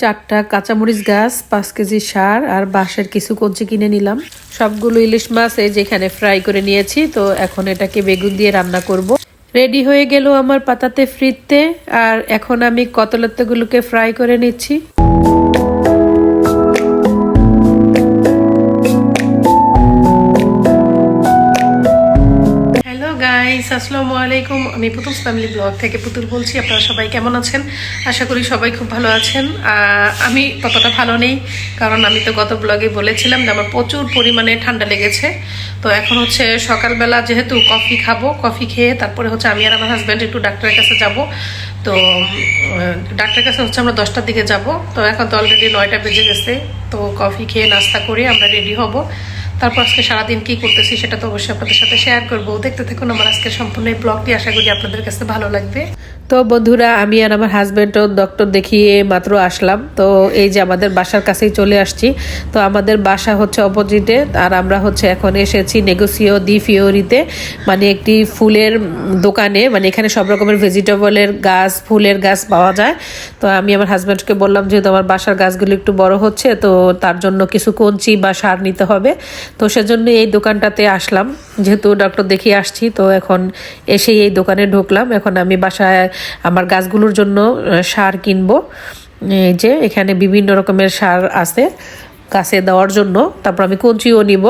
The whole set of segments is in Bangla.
চারটা কাঁচামরিচ গাছ, পাঁচ কেজি সার আর বাঁশের কিছু কঞ্চি কিনে নিলাম। সবগুলো ইলিশ মাছ এই যেখানে ফ্রাই করে নিয়েছি, তো এখন এটাকে বেগুন দিয়ে রান্না করব। রেডি হয়ে গেল আমার পাতাতে ফ্রিতে, আর এখন আমি কতলত্তগুলোকে ফ্রাই করে নিচ্ছি। গাইস, আসসালামু আলাইকুম। আমি পুতুল ফ্যামিলি ব্লগ থেকে পুতুল বলছি, আপনারা সবাই কেমন আছেন? আশা করি সবাই খুব ভালো আছেন। আমি ততটা ভালো নেই, কারণ আমি তো গত ব্লগে বলেছিলাম যে আমার প্রচুর পরিমাণে ঠান্ডা লেগেছে। তো এখন হচ্ছে সকালবেলা যেহেতু কফি খাব কফি খেয়ে তারপরে হচ্ছে আমি আর আমার হাজব্যান্ড একটু ডাক্তারের কাছে যাব। তো ডাক্তারের কাছে হচ্ছে আমরা দশটার দিকে যাব। তো এখন তো অলরেডি নয়টা বেজে গেছে। তো কফি খেয়ে নাস্তা করে আমরা রেডি হব। তারপর আজকে সারাদিন কি করতেছি সেটা তো অবশ্যই আপনাদের সাথে শেয়ার করব। দেখতে থাকুন আমার আজকের সম্পূর্ণ এই ব্লগটি আশা করি আপনাদের কাছে ভালো লাগবে। তো বন্ধুরা, আমি আর আমার হাজব্যান্ডও ডক্টর দেখিয়ে মাত্র আসলাম। তো এই যে আমাদের বাসার কাছেই চলে আসছি। তো আমাদের বাসা হচ্ছে অপোজিটে আর আমরা হচ্ছে এখন এসেছি নেগোসিও দি ফিওরিতে মানে একটি ফুলের দোকানে। মানে এখানে সব রকমের ভেজিটেবলের গাছ, ফুলের গাছ পাওয়া যায়। তো আমি আমার হাজব্যান্ডকে বললাম, যেহেতু আমার বাসার গাছগুলো একটু বড় হচ্ছে, তো তার জন্য কিছু কঞ্চি বা সার নিতে হবে। তো সেজন্য এই দোকানটাতে আসলাম। যেহেতু ডক্টর দেখিয়ে আসছি, তো এখন এসেই এই দোকানে ঢুকলাম। এখন আমি বাসায় আমার গাছগুলোর জন্য সার কিনবো। এই যে এখানে বিভিন্ন রকমের সার আছে গাছে দেওয়ার জন্য। তারপর আমি কঞ্চিও নিব।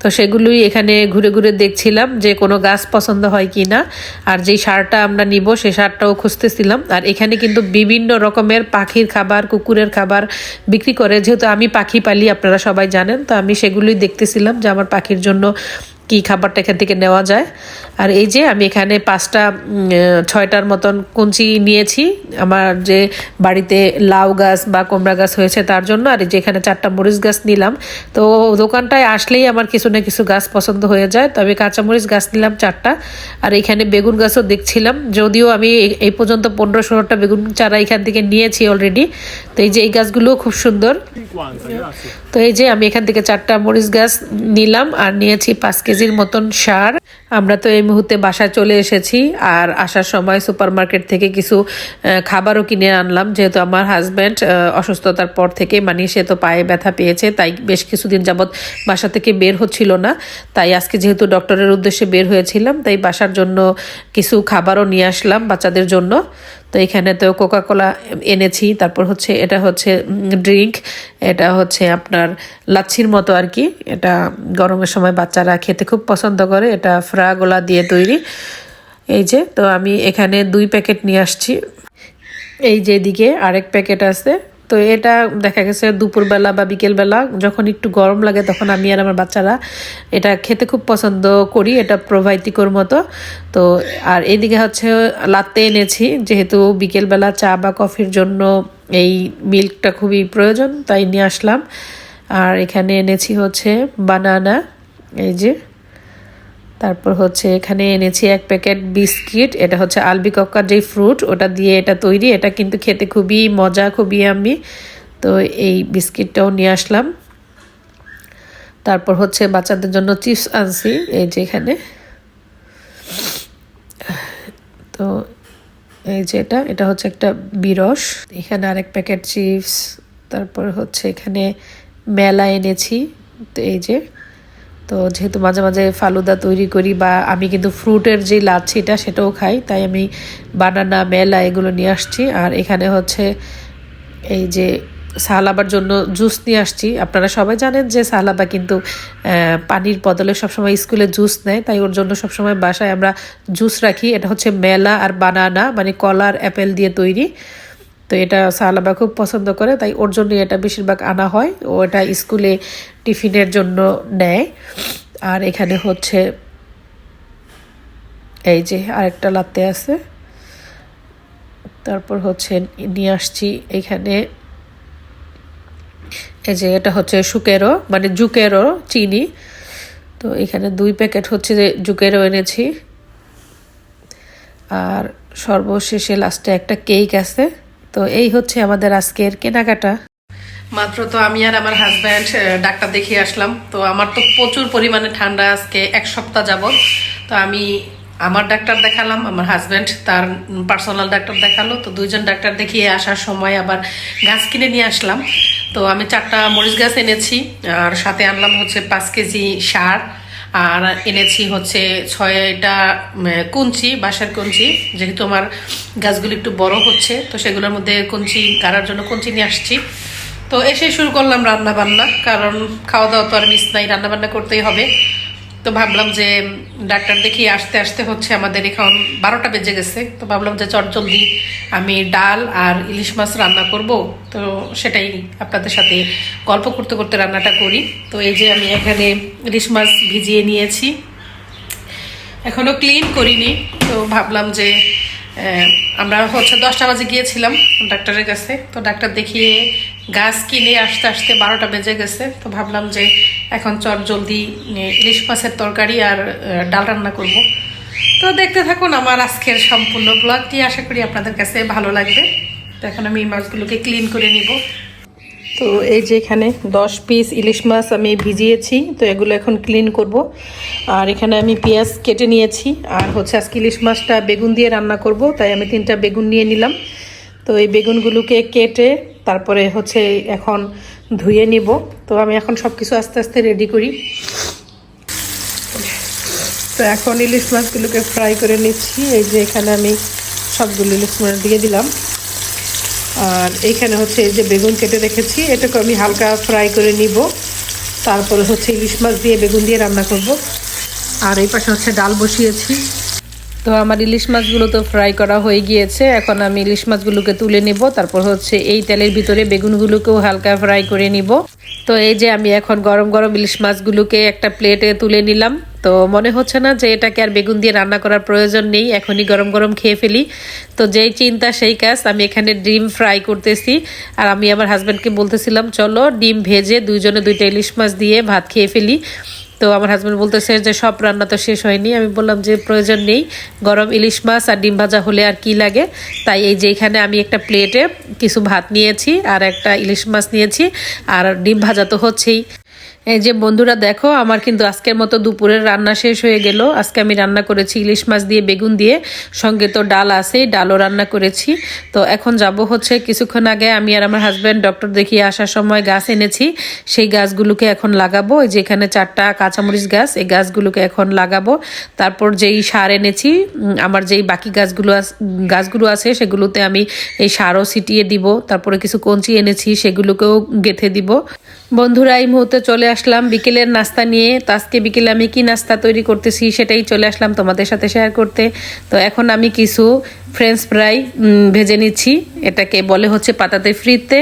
তো সেগুলোই এখানে ঘুরে ঘুরে দেখছিলাম যে কোনো গাছ পছন্দ হয় কি না আর যেই সারটা আমরা নিব, সে সারটাও খুঁজতেছিলাম। আর এখানে কিন্তু বিভিন্ন রকমের পাখির খাবার, কুকুরের খাবার বিক্রি করে। যেহেতু আমি পাখি পালি, আপনারা সবাই জানেন, তো আমি সেগুলোই দেখতেছিলাম যে আমার পাখির জন্য কি খাবারটা এখান থেকে নেওয়া যায়। আর এই যে আমি এখানে পাঁচটা ছয়টার মতন কুঞ্চি নিয়েছি। আমার যে বাড়িতে লাউ গাছ বা কুমড়া গাছ হয়েছে তার জন্য আর এই যে এখানে চারটা মরিচ গাছ নিলাম। তো দোকানটায় আসলেই আমার কিছু না কিছু গাছ পছন্দ হয়ে যায় তবে কাঁচামরিচ গাছ নিলাম চারটা। আর এখানে বেগুন গাছও দেখছিলাম যদিও আমি এই- পর্যন্ত পনেরো ষোলোটা বেগুন চারা এখান থেকে নিয়েছি অলরেডি। তো এই যে এই গাছগুলোও খুব সুন্দর। 50, grazie. তো এই যে আমি এখান থেকে চারটা মরিচ গাছ নিলাম আর নিয়েছি পাঁচ কেজির মতন সার। আমরা তো এই মুহূর্তে বাসায় চলে এসেছি আর আসার সময় সুপার মার্কেট থেকে কিছু খাবারও কিনে আনলাম। যেহেতু আমার হাজব্যান্ড অসুস্থতার পর থেকে মানে সে তো পায়ে ব্যথা পেয়েছে, তাই বেশ কিছুদিন যাবৎ বাসা থেকে বের হচ্ছিল না। তাই আজকে যেহেতু ডক্টরের উদ্দেশ্যে বের হয়েছিলাম, তাই বাসার জন্য কিছু খাবারও নিয়ে আসলাম বাচ্চাদের জন্য। তো এখানে তো কোকা কোলা এনেছি, তারপর হচ্ছে এটা হচ্ছে ড্রিঙ্ক এটা হচ্ছে আপনার লাচ্ছির মতো আর কি। এটা গরমের সময় বাচ্চারা খেতে খুব পছন্দ করে, এটা ফ্রাগোলা দিয়ে তৈরি। এই যে, তো আমি এখানে দুই প্যাকেট নিয়ে আসছি। এই যে দিকে আরেক প্যাকেট আছে। তো এটা দেখা গেছে দুপুরবেলা বা বিকেলবেলা, যখন একটু গরম লাগে তখন আমি আর আমার বাচ্চারা এটা খেতে খুব পছন্দ করি, এটা প্রোভাইতিকর মতো। তো আর এইদিকে হচ্ছে লাত্তে এনেছি, যেহেতু বিকেলবেলা চা বা কফির জন্য এই মিল্কটা খুবই প্রয়োজন, তাই নিয়ে আসলাম। আর এখানে এনেছি হচ্ছে বানানা, এই যে। তারপর হচ্ছে এখানে এনেছি এক প্যাকেট বিস্কিট, এটা হচ্ছে আলবিকক্কার যেই ফ্রুট, ওটা দিয়ে এটা তৈরি, এটা কিন্তু খেতে খুবই মজা, খুবই আমি। তো এই বিস্কিটটাও নিয়ে আসলাম। তারপর হচ্ছে বাচ্চাদের জন্য চিপস আনছি, এই যে এখানে। তো এই যে এটা এটা হচ্ছে একটা বিরস। এখানে আরেক প্যাকেট চিপস, তারপর হচ্ছে এখানে মেলা এনেছি, তো এই যে। তো যেহেতু মাঝে মাঝে ফালুদা তৈরি করি বা আমি কিন্তু ফ্রুটের যে লাচ্ছিটা সেটাও খাই, তাই আমি বানানা, মেলা এগুলো নিয়ে আসছি। আর এখানে হচ্ছে এই যে সাহালাবার জন্য জুস নিয়ে আসছি। আপনারা সবাই জানেন যে সাহালাবা কিন্তু পানির বদলে সবসময় স্কুলে জুস নেয়, তাই ওর জন্য সবসময় বাসায় আমরা জুস রাখি। এটা হচ্ছে মেলা আর বানানা মানে কলার অ্যাপেল দিয়ে তৈরি। তো এটা সাহালাবা খুব পছন্দ করে, তাই ওর জন্য এটা বেশিরভাগ আনা হয়। ও এটা স্কুলে টিফিনের জন্য নেয়। আর এখানে হচ্ছে এই যে আরেকটা লাতে আছে। তারপর হচ্ছে নিয়ে আসছি এখানে এই যে এটা হচ্ছে সুকেরো মানে জুকেরো চিনি। তো এখানে দুই প্যাকেট হচ্ছে যে জুকেরো এনেছি। আর সর্বশেষে লাস্টে একটা কেক আছে। তো এই হচ্ছে আমাদের আজকের কেনাকাটা। মাত্র তো আমি আর আমার হাজব্যান্ড ডাক্তার দেখিয়ে আসলাম। তো আমার তো প্রচুর পরিমাণে ঠান্ডা আজকে এক সপ্তাহ যাবত তো আমি আমার ডাক্তার দেখালাম, আমার হাজব্যান্ড তার পার্সোনাল ডাক্তার দেখাল। তো দুইজন ডাক্তার দেখিয়ে আসার সময় আবার গাছ কিনে নিয়ে আসলাম। তো আমি চারটা মরিচ গাছ এনেছি, আর সাথে আনলাম হচ্ছে পাঁচ কেজি সার, আর এনেছি হচ্ছে ছয়টা কুঞ্চি, বাঁশের কুঞ্চি। যেহেতু আমার গাছগুলো একটু বড় হচ্ছে, তো সেগুলোর মধ্যে কুঞ্চি, গাড়ার জন্য কুঞ্চি নিয়ে আসছি। তো এসে শুরু করলাম রান্না বান্না কারণ খাওয়া দাওয়া তো আর মিস নাই রান্না বান্না করতেই হবে। তো ভাবলাম যে ডাক্তার দেখিয়ে আসতে আসতে হচ্ছে আমাদের এখন বারোটা বেজে গেছে। তো ভাবলাম যে চট জলদি আমি ডাল আর ইলিশ মাছ রান্না করব। তো সেটাই আপনাদের সাথে গল্প করতে করতে রান্নাটা করি। তো এই যে আমি এখানে ইলিশ মাছ ভিজিয়ে নিয়েছি। এখনও ক্লিন করিনি। তো ভাবলাম যে আমরা হচ্ছে দশটা বাজে গিয়েছিলাম ডাক্তারের কাছে। তো ডাক্তার দেখিয়ে গাছ কিনে আসতে আসতে বারোটা বেজে গেছে, তো ভাবলাম যে এখন চট জলদি ইলিশ মাছের তরকারি আর ডাল রান্না করব। তো দেখতে থাকুন আমার আজকের সম্পূর্ণ ব্লগটি, আশা করি আপনাদের কাছে ভালো লাগবে। তো এখন আমি মাছগুলোকে ক্লিন করে নিব। তো এই যে এখানে দশ পিস ইলিশ মাছ আমি ভিজিয়েছি, তো এগুলো এখন ক্লিন করব। আর এখানে আমি পেঁয়াজ কেটে নিয়েছি, আর হচ্ছে আজকে ইলিশ মাছটা বেগুন দিয়ে রান্না করব, তাই আমি তিনটা বেগুন নিয়ে নিলাম। তো এই বেগুনগুলোকে কেটে তারপরে হচ্ছে এখন ধুয়ে নিব। তো আমি এখন সব কিছু আস্তে আস্তে রেডি করি। তো এখন ইলিশ মাছগুলোকে ফ্রাই করে নিচ্ছি। এই যে এখানে আমি সবগুলো ইলিশ মাছ দিয়ে দিলাম। আর এইখানে হচ্ছে এই যে বেগুন কেটে রেখেছি। এটাকে আমি হালকা ফ্রাই করে নিব। তারপরে হচ্ছে ইলিশ মাছ দিয়ে বেগুন দিয়ে রান্না করব। আর এই পাশে হচ্ছে ডাল বসিয়েছি। তো আমার ইলিশ মাছগুলো তো ফ্রাই করা হয়ে গিয়েছে। এখন আমি ইলিশ মাছগুলোকে তুলে নিব। তারপর হচ্ছে এই তেলের ভিতরে বেগুনগুলোকেও হালকা ফ্রাই করে নিব। তো এই যে আমি এখন গরম গরম ইলিশ মাছগুলোকে একটা প্লেটে তুলে নিলাম। তো মনে হচ্ছে না যে এটাকে আর বেগুন দিয়ে রান্না করার প্রয়োজন নেই। এখনই গরম গরম খেয়ে ফেলি। তো যেই চিন্তা, সেই কাজ। আমি এখানে ডিম ফ্রাই করতেছি। আর আমি আমার হাজব্যান্ডকে বলতেছিলাম, চলো ডিম ভেজে দুইজনে দুইটা ইলিশ মাছ দিয়ে ভাত খেয়ে ফেলি। তো আমার হাজব্যান্ড বলতেছে যে, সব রান্না তো শেষ হয়নি। আমি বললাম যে, প্রয়োজন নেই, গরম ইলিশ মাছ আর ডিম ভাজা হলে আর কি লাগে? তাই এই যে এখানে আমি একটা প্লেটে কিছু ভাত নিয়েছি আর একটা ইলিশ মাছ নিয়েছি, আর ডিম ভাজা তো হচ্ছেই। এই যে বন্ধুরা দেখো, আমার কিন্তু আজকের মতো দুপুরের রান্না শেষ হয়ে গেল। আজকে আমি রান্না করেছি ইলিশ মাছ দিয়ে, বেগুন দিয়ে। সঙ্গে তো ডাল আছে ডালও রান্না করেছি। তো এখন যাব হচ্ছে কিছুক্ষণ আগে আমি আর আমার হাজব্যান্ড ডক্টর দেখিয়ে আসার সময় গাছ এনেছি। সেই গাছগুলোকে এখন লাগাবো। যে এখানে চারটা কাঁচামরিচ গাছ, এই গাছগুলোকে এখন লাগাবো। তারপর যেই সার এনেছি আমার যেই বাকি গাছগুলো গাছগুলো আছে, সেগুলোতে আমি এই সারও ছিটিয়ে দিব। তারপরে কিছু কঞ্চি এনেছি, সেগুলোকেও গেথে দিব। বন্ধুরা, এই মুহূর্তে চলে আসলাম, বিকেলের নাস্তা নিয়ে। তো আজকে বিকেলে আমি কি নাস্তা তৈরি করতেছি সেটাই চলে আসলাম তোমাদের সাথে শেয়ার করতে। তো এখন আমি কিছু ফ্রেঞ্চ ফ্রাই ভেজে নিচ্ছি। এটাকে বলে হচ্ছে পাতাতে ফ্রিতে।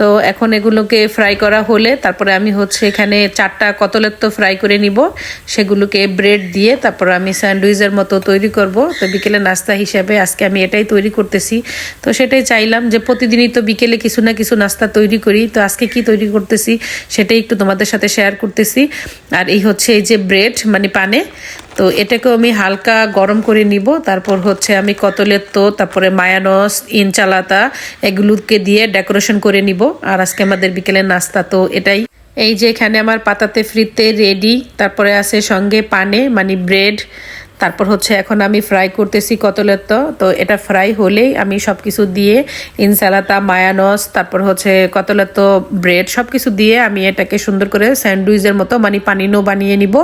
তো এখন এগুলোকে ফ্রাই করা হলে তারপরে আমি হচ্ছে এখানে চারটা কতলের তো ফ্রাই করে নিব। সেগুলোকে ব্রেড দিয়ে তারপর আমি স্যান্ডউইচের মতো তৈরি করব। তো বিকেলে নাস্তা হিসাবে আজকে আমি এটাই তৈরি করতেছি। তো সেটাই চাইলাম যে প্রতিদিনই তো বিকেলে কিছু না কিছু নাস্তা তৈরি করি। তো আজকে কি তৈরি করতেছি সেটাই একটু তোমাদের সাথে শেয়ার করতেছি। আর এই হচ্ছে এই যে ব্রেড মানে পানে। তো এটাকেও আমি হালকা গরম করে নিব। তারপর হচ্ছে আমি কতলের তো, তারপরে মায়ানস, ইনচালাতা এগুলোকে দিয়ে ডেকোরেশন করে নিব। আর আজকে আমাদের বিকেলের নাস্তা, তো এটাই। এই যে এখানে আমার পাতাতে ফ্রিতে রেডি, তারপরে আছে সঙ্গে পানে মানে ব্রেড। তারপর হচ্ছে এখন আমি ফ্রাই করতেছি কতলের তো তো এটা ফ্রাই হলেই আমি সব কিছু দিয়ে ইনসালাতা মায়ানস, তারপর হচ্ছে কতলের তো, ব্রেড সব কিছু দিয়ে আমি এটাকে সুন্দর করে স্যান্ডউইচের মতো মানে পানিনো বানিয়ে নিব।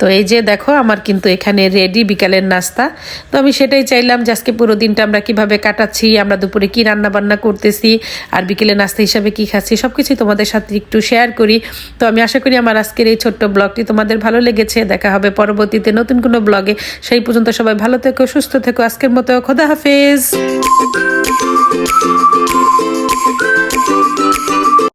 তো এই যে দেখো, আমার কিন্তু এখানে রেডি বিকালের নাস্তা। তো আমি সেটাই চাইলাম যে আজকে পুরো দিনটা আমরা কীভাবে কাটাচ্ছি, আমরা দুপুরে কি রান্না বান্না করতেছি, আর বিকেলে নাস্তা হিসাবে কি খাচ্ছি সব কিছুই তোমাদের সাথে একটু শেয়ার করি। তো আমি আশা করি আমার আজকের এই ছোট্ট ব্লগটি তোমাদের ভালো লেগেছে। দেখা হবে পরবর্তীতে নতুন কোনো ব্লগে সেই পর্যন্ত সবাই ভালো থেকো, সুস্থ থেকো। আজকের মতো খোদা হাফেজ।